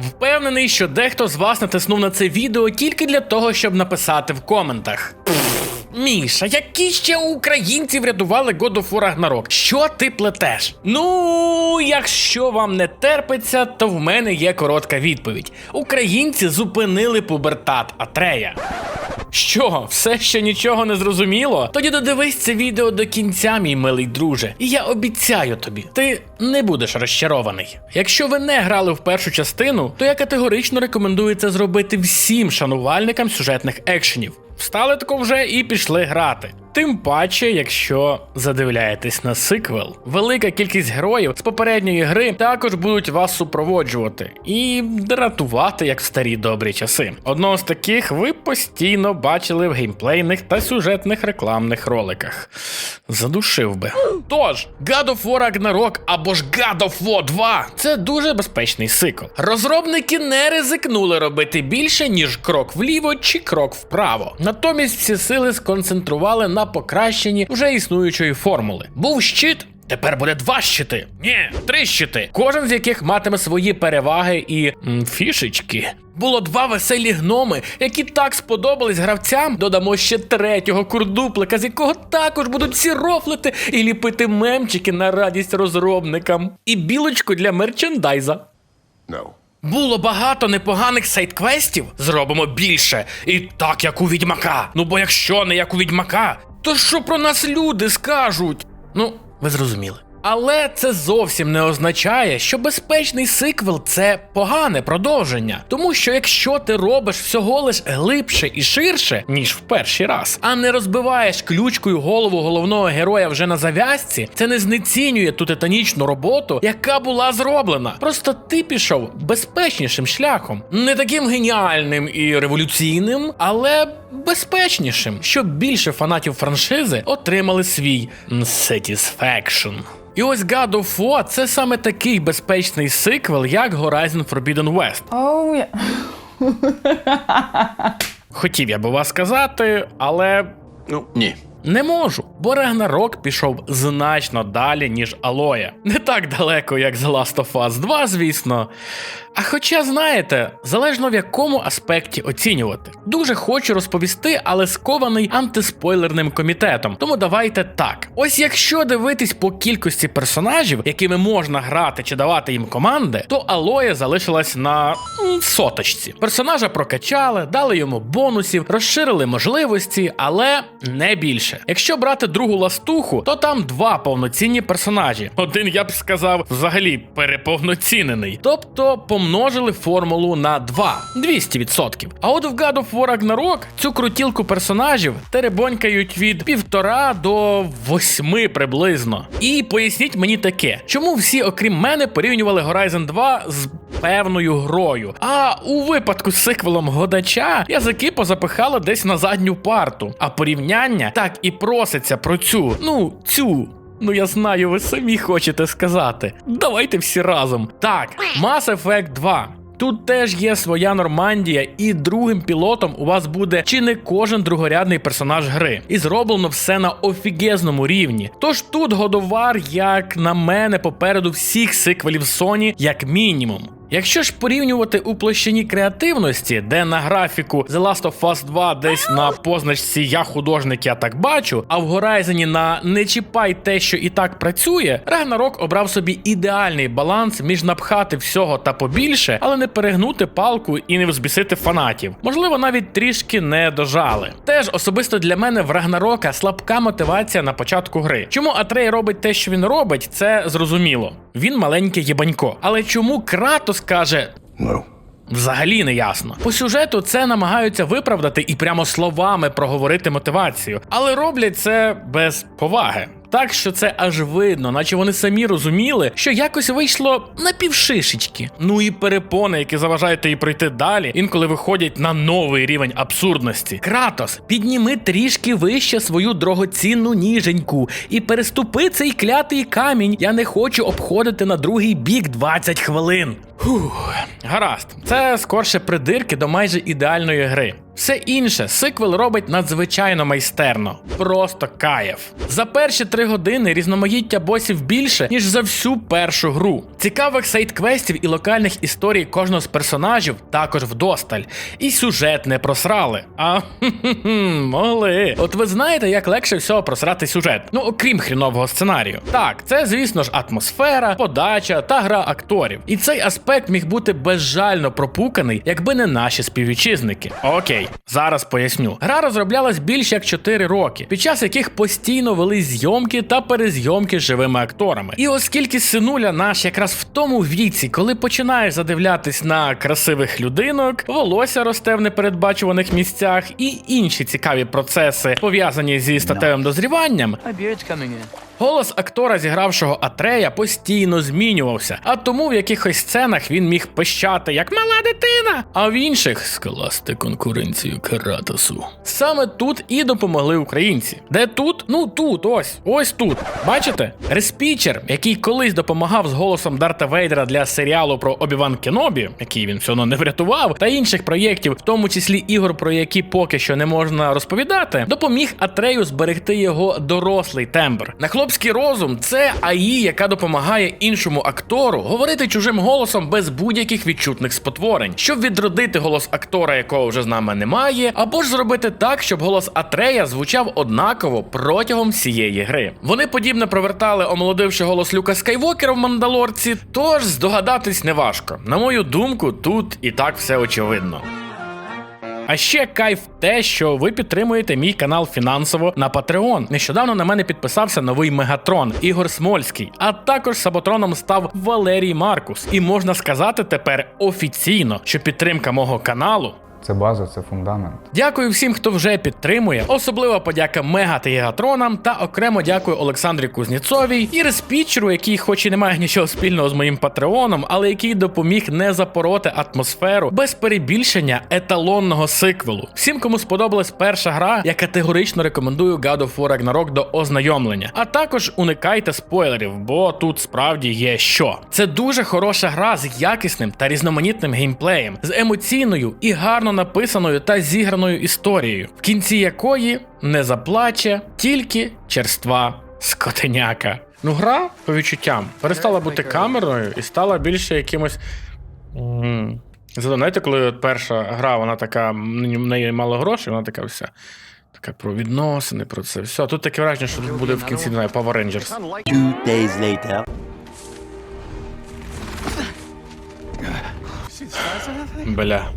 Впевнений, що дехто з вас натиснув на це відео тільки для того, щоб написати в коментах. Міша, які ще українці врятували God of War Ragnarok? Що ти плетеш? Ну, якщо вам не терпиться, то в мене є коротка відповідь. Українці зупинили пубертат Атрея. Що, все ще нічого не зрозуміло? Тоді додивись це відео до кінця, мій милий друже, і я обіцяю тобі, ти не будеш розчарований. Якщо ви не грали в першу частину, то я категорично рекомендую це зробити всім шанувальникам сюжетних екшенів. Встали тако вже і пішли грати. Тим паче, якщо задивляєтесь на сиквел, велика кількість героїв з попередньої гри також будуть вас супроводжувати і дратувати, як в старі добрі часи. Одного з таких ви постійно бачили в геймплейних та сюжетних рекламних роликах. Задушив би. Тож, God of War Ragnarok або ж God of War 2 це дуже безпечний сиквел. Розробники не ризикнули робити більше, ніж крок вліво чи крок вправо. Натомість всі сили сконцентрували на покращенні вже існуючої формули. Був щит. Тепер буде два щити. Ні, три щити. Кожен з яких матиме свої переваги і м, фішечки. Було два веселі гноми, які так сподобались гравцям. Додамо ще третього курдуплика, з якого також будуть всі рофлити і ліпити мемчики на радість розробникам. І білочку для мерчендайза. No. Було багато непоганих сайт-квестів, зробимо більше. І так, як у відьмака. Ну бо якщо не як у відьмака, то що про нас люди скажуть? Ну, ви зрозуміли. Але це зовсім не означає, що безпечний сиквел це погане продовження. Тому що якщо ти робиш всього лиш глибше і ширше, ніж в перший раз, а не розбиваєш ключкою голову головного героя вже на зав'язці, це не знецінює ту титанічну роботу, яка була зроблена. Просто ти пішов безпечнішим шляхом, не таким геніальним і революційним, але безпечнішим, щоб більше фанатів франшизи отримали свій satisfaction. І ось God of War – це саме такий безпечний сиквел, як Horizon Forbidden West. Oh, yeah. Хотів я би вас сказати, але Ну, ні. Не можу, бо Рагнарок пішов значно далі, ніж Алоя. Не так далеко, як The Last of Us 2, звісно. А хоча, знаєте, залежно в якому аспекті оцінювати. Дуже хочу розповісти, але скований антиспойлерним комітетом. Тому давайте так. Ось якщо дивитись по кількості персонажів, якими можна грати чи давати їм команди, то Алоя залишилась на соточці. Персонажа прокачали, дали йому бонусів, розширили можливості, але не більше. Якщо брати другу ластуху, то там два повноцінні персонажі. Один, я б сказав, взагалі переповноцінений. Тобто помножили формулу на 2 200%. А от в God of War Ragnarok цю крутілку персонажів теребонькають від півтора до восьми приблизно. І поясніть мені таке, чому всі, окрім мене, порівнювали Horizon 2 з певною грою. А у випадку з сиквелом Годача язики позапихали десь на задню парту. А порівняння так і проситься про цю, ну, цю. Ну я знаю, ви самі хочете сказати. Давайте всі разом. Так, Mass Effect 2. Тут теж є своя Нормандія, і другим пілотом у вас буде чи не кожен другорядний персонаж гри. І зроблено все на офігезному рівні. Тож тут годовар, як на мене, попереду всіх сиквелів Sony, як мінімум. Якщо ж порівнювати у площині креативності, де на графіку The Last of Us 2 десь на позначці я художник, я так бачу, а в Horizon на не чіпай те, що і так працює, Ragnarok обрав собі ідеальний баланс між напхати всього та побільше, але не перегнути палку і не взбісити фанатів. Можливо, навіть трішки не дожали. Теж особисто для мене в Рагнарока слабка мотивація на початку гри. Чому Атрей робить те, що він робить, це зрозуміло. Він маленьке єбанько. Але чому Кратос каже No. Взагалі не ясно. По сюжету це намагаються виправдати і прямо словами проговорити мотивацію, але роблять це без поваги. Так що це аж видно, наче вони самі розуміли, що якось вийшло на півшишечки. Ну і перепони, які заважають їй пройти далі, інколи виходять на новий рівень абсурдності. Кратос, підніми трішки вище свою дорогоцінну ніженьку і переступи цей клятий камінь. Я не хочу обходити на другий бік 20 хвилин. Фух, гаразд, це скорше придирки до майже ідеальної гри. Все інше сиквел робить надзвичайно майстерно. Просто каєв. За перші три години різноманіття босів більше, ніж за всю першу гру. Цікавих сайт-квестів і локальних історій кожного з персонажів також вдосталь. І сюжет не просрали. А хм-хм-хм, могли. От ви знаєте, як легше всього просрати сюжет? Ну, окрім хрінового сценарію. Так, це, звісно ж, атмосфера, подача та гра акторів. І цей аспект міг бути безжально пропуканий, якби не наші співвітчизники. Окей, зараз поясню. Гра розроблялась більш як 4 роки, під час яких постійно вели зйомки та перезйомки з живими акторами. І оскільки синуля наш якраз в тому віці, коли починаєш задивлятись на красивих людинок, волосся росте в непередбачуваних місцях і інші цікаві процеси, пов'язані зі статевим дозріванням, Голос актора, зігравшого Атрея, постійно змінювався, а тому в якихось сценах він міг пищати як мала дитина, а в інших скласти конкуренцію Кератосу. Саме тут і допомогли українці. Де тут? Ну тут, ось, ось тут. Бачите? Респічер, який колись допомагав з голосом Дарта Вейдера для серіалу про Обіван Кенобі, який він все одно не врятував, та інших проєктів, в тому числі ігор, про які поки що не можна розповідати, допоміг Атрею зберегти його дорослий тембр. На хлопський розум це АІ, яка допомагає іншому актору говорити чужим голосом без будь-яких відчутних спотворень, щоб відродити голос актора, якого вже з нами немає, або ж зробити так, щоб голос Атрея звучав однаково протягом всієї гри. Вони подібне провертали, омолодивши голос Люка Скайвокера в Мандалорці, тож здогадатись неважко. На мою думку, тут і так все очевидно. А ще кайф те, що ви підтримуєте мій канал фінансово на Patreon. Нещодавно на мене підписався новий Мегатрон Ігор Смольський, а також саботроном став Валерій Маркус. І можна сказати тепер офіційно, що підтримка мого каналу Це база, це фундамент. Дякую всім, хто вже підтримує. Особлива подяка Мега та Єгатронам, та окремо дякую Олександрі Кузніцовій і Респічеру, який, хоч і не має нічого спільного з моїм патреоном, але який допоміг не запороти атмосферу без перебільшення еталонного сиквелу. Всім, кому сподобалась перша гра, я категорично рекомендую God of War Ragnarok до ознайомлення. А також уникайте спойлерів, бо тут справді є що. Це дуже хороша гра з якісним та різноманітним геймплеєм, з емоційною і гарно написаною та зіграною історією, в кінці якої не заплаче тільки черства скотеняка. Ну, гра, по відчуттям, перестала бути камерною і стала більше якимось. знаєте, коли от перша гра, вона така, в неї мало грошей, вона така вся. Така про відносини, про це все. А тут таке враження, що тут буде в кінці не знаю, Power Rangers. Two days later. Бля.